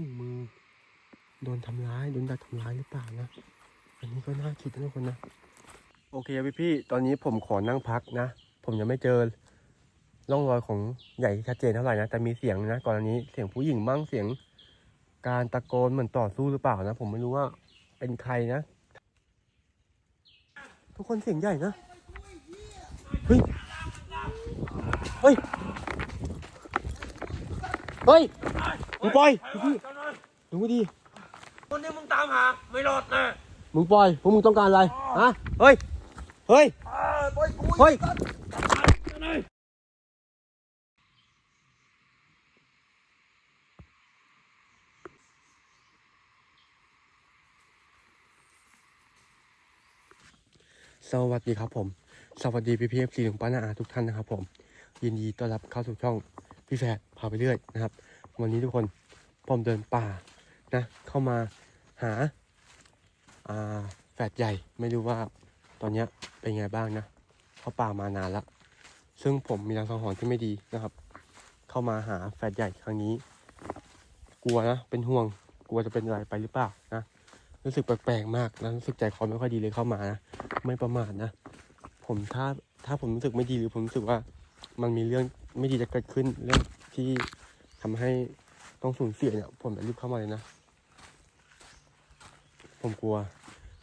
ถุงมือโดนทำร้ายโดนดักทำร้ายหรือเปล่านะ อันนี้ก็น่าคิดนะทุกคนนะ โอเคพี่พี่ตอนนี้ผมขอนั่งพักนะ ผมยังไม่เจอร่องรอยของใหญ่ชัดเจนเท่าไหร่นะ แต่มีเสียงนะก่อนอันนี้เสียงผู้หญิงบ้างเสียง การตะโกนเหมือนต่อสู้หรือเปล่านะ ผมไม่รู้ว่าเป็นใครนะ ทุกคนเสียงใหญ่นะเฮ้ยเฮ้ยเฮ้ย มึงปล่อยพี่ดูดิคนที่มึงตามหาไม่รอดแน่มึงปล่อยพวกมึงต้องการอะไรฮะเฮ้ย เฮ้ยปล่อยกูเฮ้ย สวัสดีครับผม สวัสดีพี่พีเอฟซีของป้านาอาทุกท่านนะครับผม ยินดีต้อนรับเข้าสู่ช่องพี่แฝดพาไปเรื่อยนะครับ วันนี้ทุกคนผมเดินป่านะเข้ามาหาอ่าแฝดใหญ่ไม่รู้ว่าตอนนี้เป็นไงบ้างนะเข้าป่ามานานแล้ว ซึ่งผมมีรางสังหรณ์ที่ไม่ดีนะครับ เข้ามาหาแฝดใหญ่ครั้งนี้ กลัวนะเป็นห่วงกลัวจะเป็นอะไรไปหรือเปล่านะรู้สึกแปลกๆมากนะรู้สึกใจคอไม่ค่อยดีเลยเข้ามานะไม่ประมาทนะ ผมถ้าถ้าผมรู้สึกไม่ดีหรือผมรู้สึกว่ามันมีเรื่องไม่ดีจะเกิดขึ้นเรื่องที่ ทำให้ต้องสูญเสียเนี่ยผมจะรีบเข้ามาเลยนะ ผมกลัว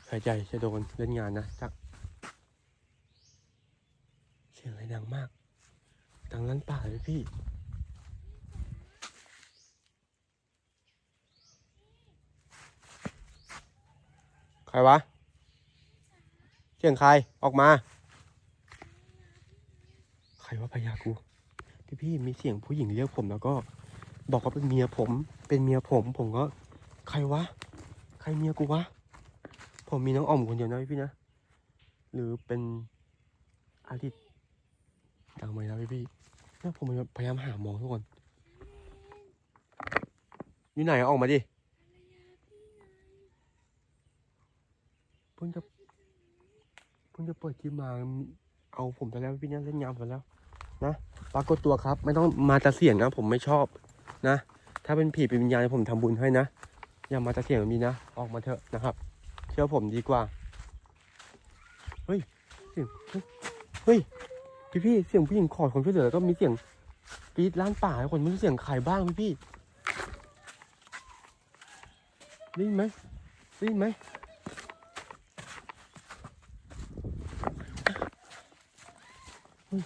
แฝดใหญ่จะโดนเล่นงานนะจากเสียงอะไรดังมากดังลั่นป่าเลยพี่ใครวะเสียงใครออกมา ใครว่าพยากูพี่พี่มีเสียงผู้หญิงเรียกผมแล้วก็ บอกว่าเป็นเมียผม เป็นเมียผม ผมก็ ใครวะ ใครเมียกูวะ ผมมีน้องอ่อมคนเดียวนะพี่นะ หรือเป็นอาทิตย์ดังไหมนะพี่พี่ๆเนี่ยผมพยายามหามองทุกคน อยู่ไหนออกมาดิ เพิ่งจะ เพิ่งจะเปิดคลิปมา เอาผมไปแล้วพี่เนี่ยเล่นงานไปแล้วนะปรากฏตัวครับ ไม่ต้องมาแต่เสียงนะ ผมไม่ชอบ นะ ถ้าเป็นผีเป็นวิญญาณผมทำบุญให้นะ อย่ามาแต่เสียงแบบนี้นะ ออกมาเถอะนะครับ เชื่อผมดีกว่า เฮ้ยเสียงเฮ้ยพี่พี่เสียงผู้หญิงขอความช่วยเหลือแล้วก็มีเสียงกรีดล้านป่าให้คนไม่รู้เสียงใครบ้างพี่พี่ได้ยินไหมได้ยินไหมเฮ้ย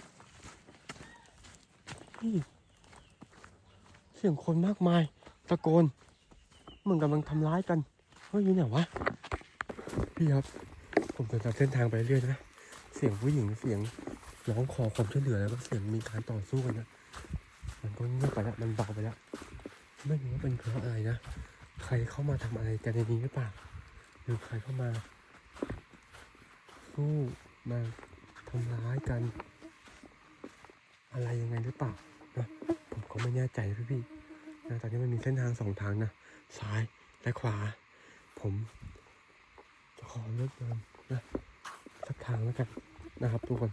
พี่เสียงคนมากมาย ตะโกนเหมือนกำลังทำร้ายกันเฮ้ยอยู่ไหนวะพี่ครับ ผมเดินตามเส้นทางไปเรื่อยนะเสียงผู้หญิงเสียงร้องขอความช่วยเหลือแล้วก็เสียงมีการต่อสู้กันนะมันก็เงียบไปแล้วมันเบาไปแล้วไม่รู้ว่าเป็นเพราะอะไรนะใครเข้ามาทำอะไรกันในนี้หรือเปล่าหรือใครเข้ามา สู้มาทำร้ายกัน อะไรยังไงหรือเปล่านะ ก็ไม่แน่ใจนะพี่นะตอนนี้มันมีเส้นทางสองทางนะ ซ้ายและขวา ผมจะขอเลือกเดินนะสักทางแล้วกันนะครับทุกคน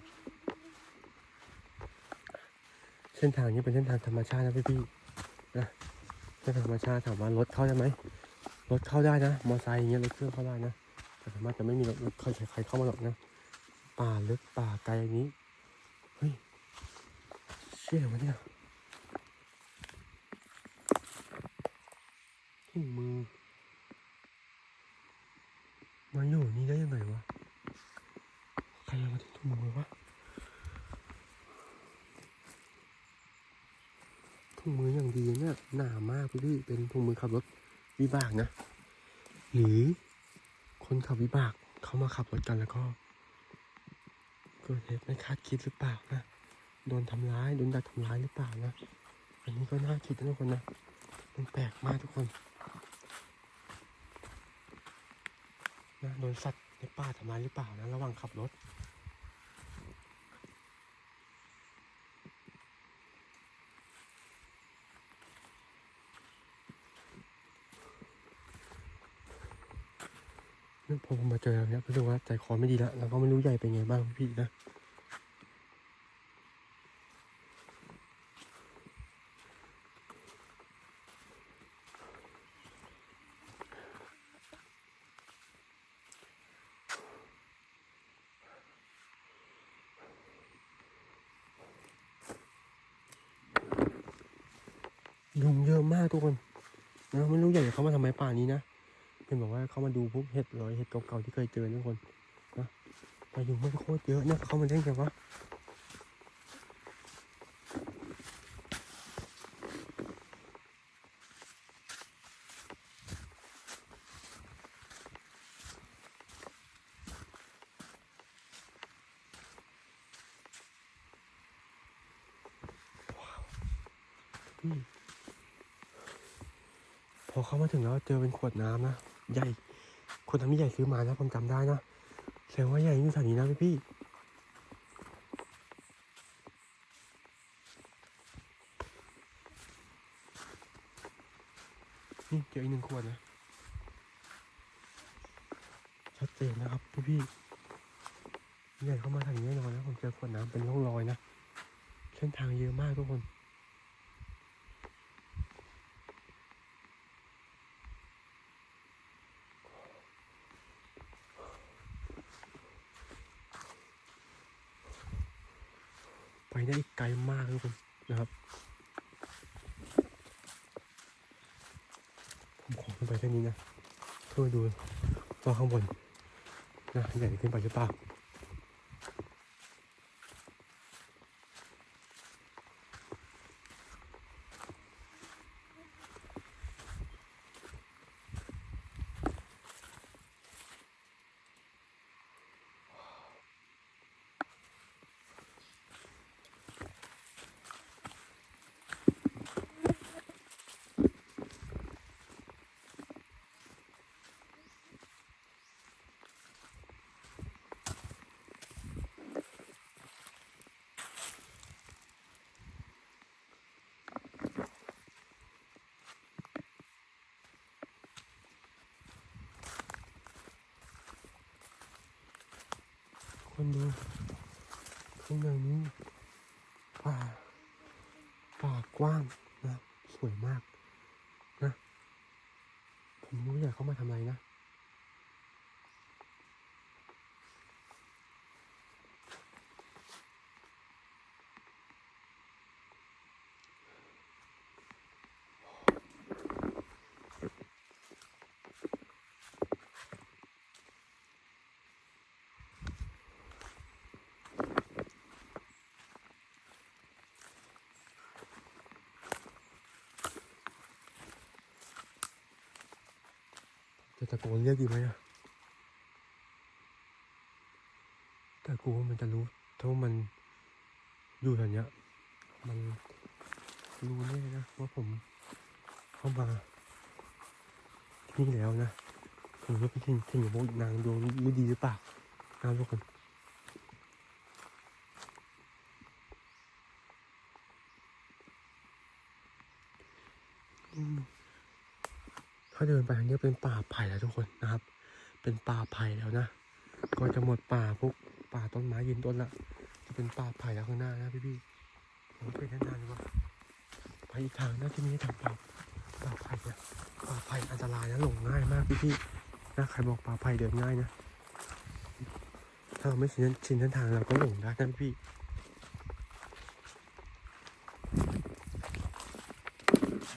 เส้นทางนี้เป็นเส้นทางธรรมชาตินะพี่พี่นะเส้นทางธรรมชาติถามว่ารถเข้าได้ไหมรถเข้าได้นะ มอเตอร์ไซค์อย่างเงี้ยรถเครื่องเข้าได้นะแต่สามารถจะไม่มีรถรถใครใครเข้ามาหรอกนะ ป่าลึกป่าไกลอย่างนี้ เฮ้ยเชี่ยวะเนี่ย งมือมาอยู่นี่ได้ยังไงวะ ใครเอามาทิ้งถุงมือวะถุงมืออย่างดีเนี่ยหนามากพี่พี่เป็นถุงมือขับรถวิบากนะ หรือคนขับวิบากเขามาขับรถกันแล้วก็เกิดเหตุไม่คาดคิดหรือเปล่านะ โดนทำร้าย โดนดักทำร้ายหรือเปล่านะ อันนี้ก็น่าคิดนะทุกคนนะ มันแปลกมากทุกคน นะโดนสัตว์ในป่าทำร้ายหรือเปล่านะระหว่างขับรถเนี่ยพอผมมาเจอแบบเนี้ยรู้สึกว่าใจคอไม่ดีแล้วแล้วก็ไม่รู้ใหญ่เป็นไงบ้างพี่นะ ยุงเยอะมากทุกคนนะไม่รู้อยากจะเขามาทำไมป่านี้นะเป็นบอกว่าเขามาดูพวกเห็ดรอยเห็ดเก่าๆที่เคยเจอทุกคนนะแต่ยุงมันโคตรเยอะนะเขามาได้ไงวะพี่พ อเข้ามาถึงแล้วเจอเป็นขวดน้ำนะ ใหญ่ ขวดน้ำที่ใหญ่ซื้อมานะผมจำได้นะแสดงว่าใหญ่อยู่แถวนี้นะพี่พี่นี่เจออีกหนึ่งขวดนะ ชัดเจนนะครับพี่พี่ใหญ่เข้ามาทางนี้แน่นอนนะผมเจอขวดน้ำเป็นร่องรอยนะ เส้นทางเยอะมากทุกคน ไปได้อีกไกลมากทุกคนนะครับ ผมขอขึ้นไปแค่นี้นะเพื่อดูว่าข้างบนนะใหญ่ขึ้นไปหรือเปล่า คนดูข้างในนี้ป่าป่ากว้างนะ สวยมากนะ ผมไม่รู้อยากเข้ามาทำอะไรนะ ตะโกนเรียกดีไหมอะแต่กูว่ามันจะรู้ถ้าว่ามันอยู่แถวเนี้ย มันรู้แน่นะว่าผมเข้ามาที่นี่แล้วนะผมว่าเป็นที่ที่อยู่บกนางดวงรู้ดีหรือเปล่านะทุกคนอืม ถ้าเดินไปทางนี้เป็นป่าไผ่แล้วทุกคนนะครับ เป็นป่าไผ่แล้วนะก็จะหมดป่าพวกป่าต้นไม้ยืนต้นละจะเป็นป่าไผ่แล้วข้างหน้านะพี่พี่ๆผมไปนานๆดีกว่าไปอีกทางนะที่มีทางป่าป่าไผ่เนี่ยป่าไผ่อันตรายนะหลงง่ายมากพี่พี่นะใครบอกป่าไผ่เดินง่ายนะถ้าเราไม่ชินชินเส้นทางเราก็หลงได้นะพี่ๆ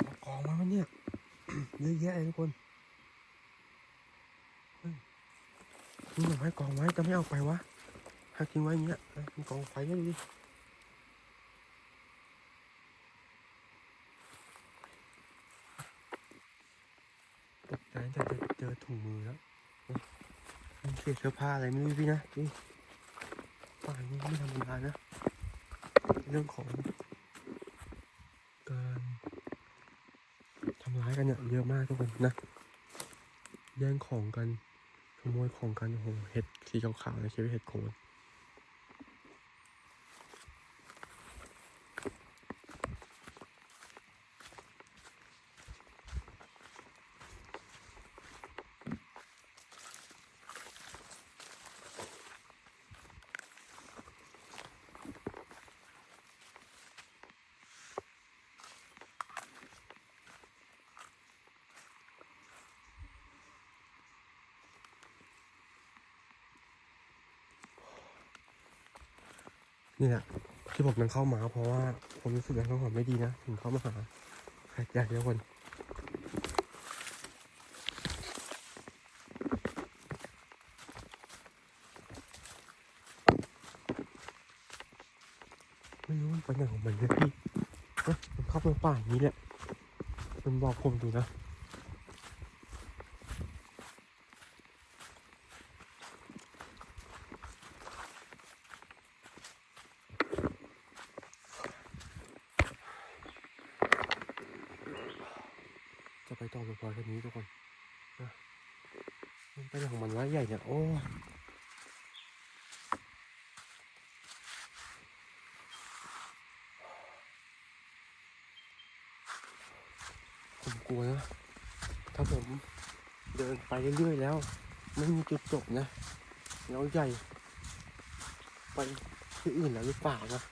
เอากองมาวะเนี่ย เยอะแยะเลย ทุกคนนี่หน่อไม้กองไว้จะไม่เอาไปวะหักทิ้งไว้อย่างเงี้ยมันกองไฟก็ดูดิตกใจจะเจอถุงมือแล้วเฮ้ยมันเศษเสื้อผ้าอะไรไม่รู้พี่นะนี่ป่านนี้ไม่ธรรมดานะ เรื่องของการ ทำร้าย กันเนี่ยเยอะมากทุกคนนะแย่งของกันขโมยของกันโอ้โหเห็ดสีขาวๆนะคิดว่าเห็ดโคน นี่แหละที่ผมยังเข้ามาเพราะว่าผมรู้สึกว่าเขาหอนไม่ดีนะ ถึงเข้ามาหาแฟดใหญ่ทุกคนไม่รู้มันไปไหนของมันเลยพี่เอ้ยมันเข้าไปป่าอย่างนี้แหละมันบอกผมดูนะ ต่อลงพอแค่นี้ทุกคนนะมันไปไหนของมันวะใหญ่เนี่ย โอ้ผมกลัวนะ ถ้าผมเดินไปเรื่อยๆแล้ว ไม่มีจุดจบนะแล้วใหญ่ ไปที่อื่นแล้วหรือเปล่านะ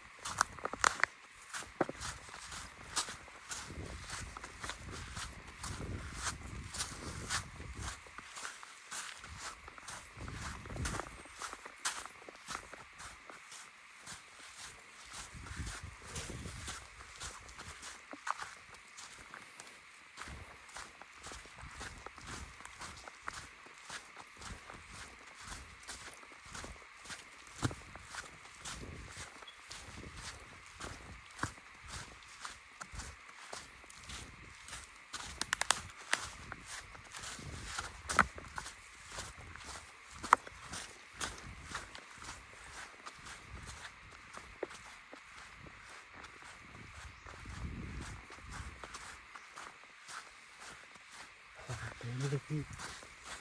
เลยพี่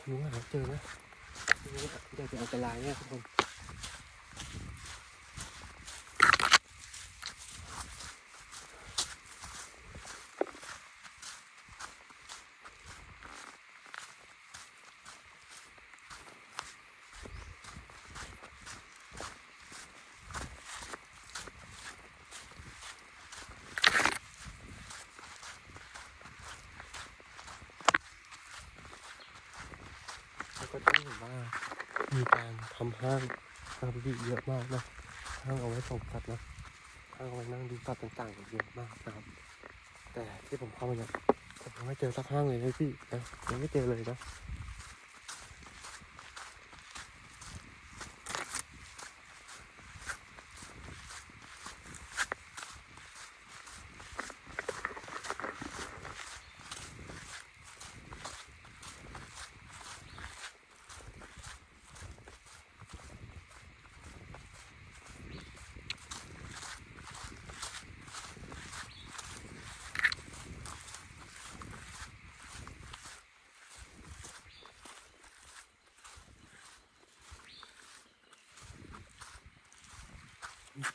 รู้ว่าเราเจอนะไม่รู้ว่าจะเป็นอันตรายเนี่ยทุกคน ก็จะเห็นว่ามีการทำห้างห้างพี่เยอะมากนะห้างเอาไว้ส่งสัตว์นะห้างเอาไว้นั่งดูสัตว์ต่างๆเยอะมากนะครับ แต่ที่ผมเข้ามาเนี่ยผมยังไม่เจอสักห้างเลยนะพี่นะยังไม่เจอเลยนะ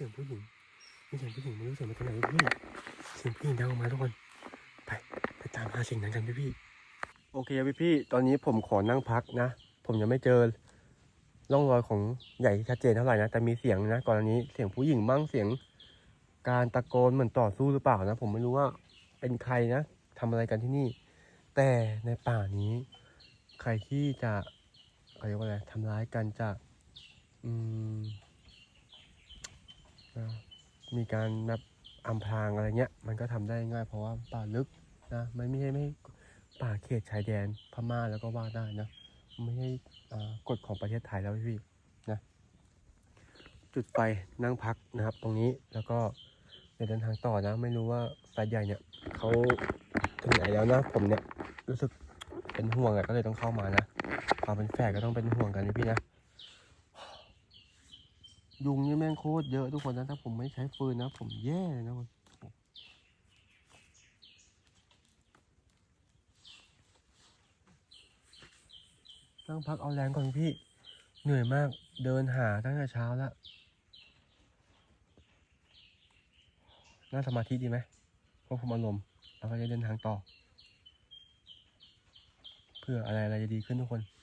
สียงผู้หญิงมีเสียงผู้หญิงไม่รู้เสียงมาจากไหนพี่เสียงผู้หญิงดังออกมาทุกคน ไปไปตามหาเสียงนั้นกันพี่พี่โอเคพี่พี่ตอนนี้ผมขอนั่งพักนะ ผมยังไม่เจอร่องรอยของใหญ่ชัดเจนเท่าไหร่นะแต่มีเสียงนะก่อนอันนี้เสียงผู้หญิงบ้างเสียง การตะโกนเหมือนต่อสู้หรือเปล่านะ ผมไม่รู้ว่าเป็นใครนะทำอะไรกันที่นี่ แต่ในป่านี้ ใครที่จะเขาเรียกว่าอะไรทำร้ายกันจะอืม นะมีการแบบอำพรางอะไรเงี้ย มันก็ทำได้ง่ายเพราะว่าป่าลึกนะไม่ไม่ใช่ไม่ป่าเขตชายแดนพม่าแล้วก็ว่าได้นะไม่ใช่อ่ากฎของประเทศไทยแล้วพี่นะจุดไฟนั่งพักนะครับ ตรงนี้แล้วก็เดินทางต่อนะ ไม่รู้ว่าแฟนใหญ่เนี่ยเขาถึงไหนแล้วนะ ผมเนี่ยรู้สึกเป็นห่วงอะก็เลยต้องเข้ามานะความเป็นแฝดก็ต้องเป็นห่วงกันพี่นะ ยุงนี่แม่งโคตรเยอะทุกคนนะถ้าผมไม่ใช้ฟืนนะ ผมแย่เลยนะมันนั่งพักเอาแรงก่อนพี่ เหนื่อยมากเดินหาตั้งแต่เช้าแล้วนั่งสมาธิดีไหมควบคุมอารมณ์แล้วก็จะเดินทางต่อ เพื่ออะไรอะไรจะดีขึ้นทุกคน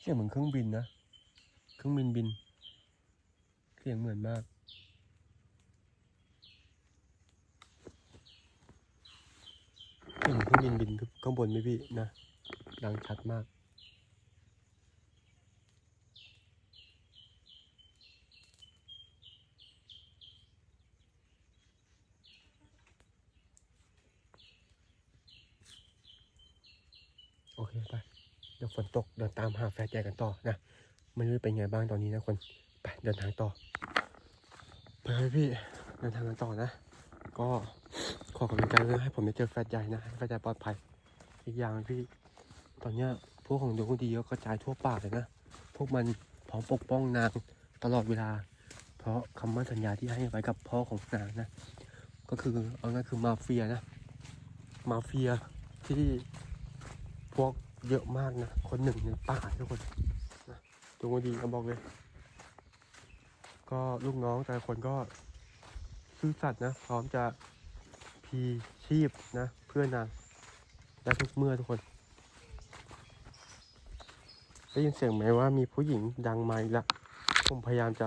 เสียงเหมือนเครื่องบินนะ เครื่องบินบิน เสียงเหมือนมาก เสียงเครื่องบินบินข้างบนไหมพี่นะ ดังชัดมาก โอเคไป เดี๋ยว ฝนตกเดินตามหาแฟนใหญ่กันต่อนะไม่รู้เป็นไงบ้างตอนนี้นะคนไปเดินทางต่อไปพี่เดินทางกันต่อนะ ก็ขอกำลังใจด้วยให้ผมได้เจอแฟนใหญ่นะแฟนใหญ่ปลอดภัยอีกอย่างพี่ตอนเนี้ยพวกของดวงดีก็กระจายทั่วป่าเลยนะพวกมันพร้อมปกป้องนางตลอดเวลา เพราะคำมั่นสัญญาที่ให้ไว้กับพ่อของนางนะ ก็คือเอาง่ายคือมาเฟียนะ มาเฟียที่พวก เยอะมากนะ คนหนึ่งในป่าทุกคนนะดวงดีก็บอกเลย ก็ลูกน้องแต่คนก็ซื่อสัตย์นะ พร้อมจะพีชีพนะ เพื่อนนางได้ทุกเมื่อทุกคน ได้ยินเสียงไหมว่ามีผู้หญิงดังมาอีกแล้วผมพยายามจะ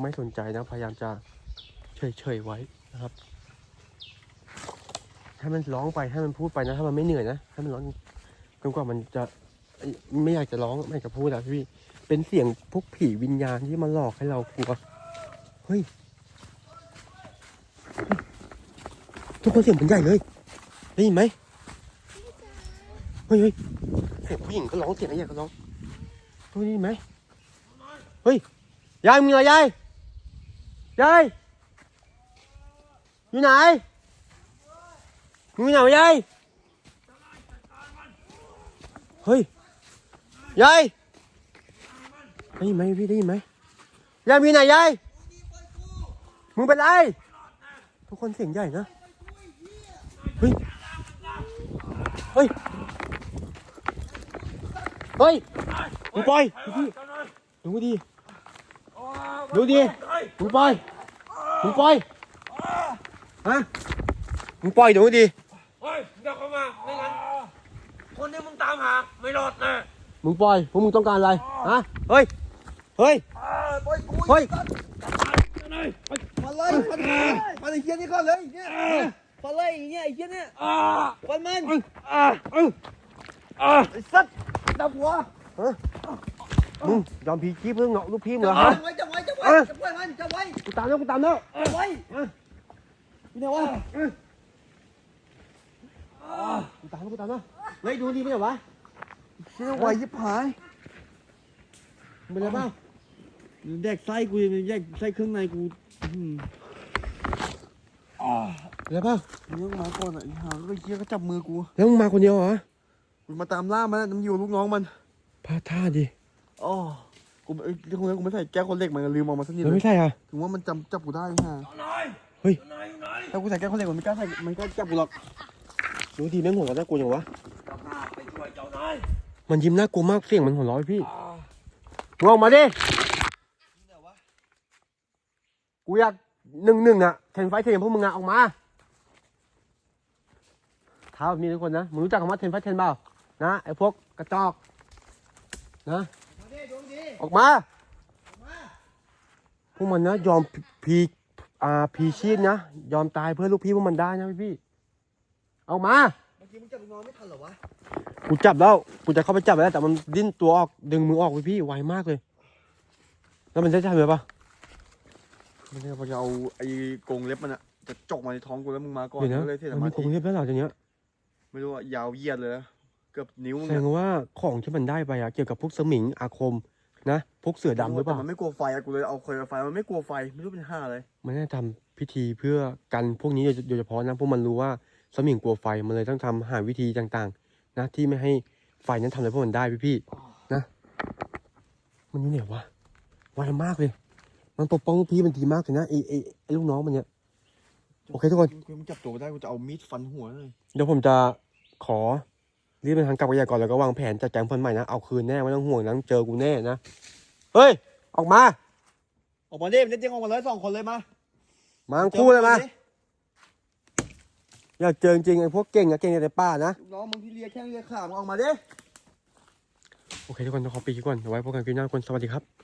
ไม่สนใจนะ พยายามจะเฉยๆไว้นะครับ ให้มันร้องไปให้มันพูดไปนะ ถ้ามันไม่เหนื่อยนะ ให้มันร้อง จนกว่ามันจะไม่อยากจะร้องไม่อยากจะพูดอะพี่ เป็นเสียงพวกผีวิญญาณที่มาหลอกให้เรากลัว เฮ้ย ทุกคนเสียงมันใหญ่เลยได้ยินไหมเฮ้ยเฮ้ยเสียงผู้หญิงก็ร้องเสียงอะไรก็ร้องทุกคนได้ยินไหมเฮ้ยยายมึงเหรยายยายอยู่ไหนมึงอยู่ไหนยาย เฮ้ยยายได้ยินไหมพี่ได้ยินไหมยายมีไหนยายมึงเป็นไรทุกคนเสียงใหญ่นะเฮ้ยเฮ้ยเฮ้ยมึงปล่อยดูดิดูดิดูดิมึงปล่อยมึงปล่อยฮะมึงปล่อยดูดิเฮ้ยเดี๋ยวเข้ามาไม่งั้น คนที่มึงตามหาไม่รอดแน่มึงปล่อยพวกมึงต้องการอะไรฮะเฮ้ยเฮ้ยปล่อยกูเฮ้ยมาเลยฟันฟันไอ้เหี้ยนี่ก่อนเลยเนี่ยฟันเลยไอ้เนี่ยไอ้เหี้ยเนี่ยอ่าฟันมันอ่าอ่าไอ้สัตว์ดับหัวมึงยอมพีชีพเพื่อเงาะลูกพี่มึงเหรอจัฮะบไว้จับไว้จับไว้จับไว้มันจับไว้กูตามแล้วกูตามแล้วจับไว้นี่นะวะกูตามแล้วกูตามแล้ว เฮ้ยดูดีไหมเนี่ยวะเชี่ยไหวยิบหายมึงเป็นไรบ้างแดกไส้กูแยกไส้เครื่องในกูเป็นไรบ้างเลี้ยงมาก่อนอะไอ้ห่าก็เหี้ยก็จับมือกูแล้วมึงมาคนเดียวเหรอกูมาตามล่ามันมันอยู่ลูกน้องมันพลาดท่าดิอ๋อกูเอ้ยที่คนนั้นกูไม่ใส่แก้วคนเหล็กมันลืมออกมาสักนิดแล้วเลไม่ยใช่อะถึงว่ามันจำจับกูได้ห่าเจ้านายเฮ้ยเจ้านายอยู่ไหนถ้ากูใส่แก้วคนเหล็กมันไม่กล้าใส่มันก็จับกูหรอก ดูดีแม่งหัวเราะน่ากลัวจังวะเจ้าข้าไปช่วยเจ้านายมันยิ้มน่ากลัวมากเสียงมันหัวเราะไอ้พี่อ่ามึงออกมาดิกูอยากหนึ่งหนึ่งอะเทนไฟเทนพวกมึงอะออกมาเท้าแบบนี้ทุกคนนะมึงรู้จักคำว่าเทนไฟเทนเปล่านะไอ้พวกกระจอกนะออกมาพวกมันนะยอมพีอ่าพีชีพนะยอมตายเพื่อลูกพี่พวกมันได้นะพี่พี่ ออกมา เมื่อกี้มึงจับลูกน้องไม่ทันเหรอวะกูจับแล้ว กูจะเข้าไปจับแล้ว แต่มันดิ้นตัวออก ดึงมือออกพี่พี่ ไวมากเลย แล้วมันได้ทำไหมปะมันเนี่ยพอจะเอาไอ้กรงเล็บมันอะจะจกมาในท้องกูแล้วมึงมาก่อนเดี๋ยวนะก็เลยเสียสมันมามีกธิรงเล็บแล้วเหรอทีเนี้ยไม่รู้อะยาวเหยียดเลยนะเกือบนิ้วมึงแสดอะงว่าของที่มันได้ไปอะเกี่ยวกับพวกสมิงอาคมนะพวกเสือดำหรือเปล่า แต่มันไม่กลัวไฟอะกูเลยเอาเคยไฟมันไม่กลัวไฟไม่รู้เป็นห้าอะไรมันน่าจะทำพิธีเพื่อกันพวกนี้โดยเฉพาะนะพวกมันรู้ว่า สมิงกลัวไฟมันเลยต้องทำหาวิธีต่างๆ นะที่ไม่ให้ไฟนั้นทำอะไรพวกมันได้พี่พี่ๆนะ มันนี่เนี่ยวะไวมากเลย มันปกป้องลูกพี่มันดีมากเลยนะไอ้ไอ้ไอ้ลูกน้องมันเนี่ยโอเคทุกคนกูจับตัวไม่ได้กูจะเอามีดฟันหัวเลยเดี๋ยวผมจะขอรีบไปทางกลับไปยาก่อนแล้วก็วางแผนจัดแจงคนใหม่นะเอาคืนแน่ไม่ต้องห่วงนะเจอกูแน่นะเฮ้ยออกมาออกมาดิมันจะเจ๊งออกมาเลยสองคนเลยมามาทั้งคู่เลยมา อยากเจอจริงๆไอ้พวกเก่งอะเก่งในป่านะลูกน้องมึงที่เลียแข้งเลียขามึงออกมาดิ โอเคทุกคนต้องขอปีกก่อนเดี๋ยวไว้พบกันคลิปหน้าทุกคนสวัสดีครับ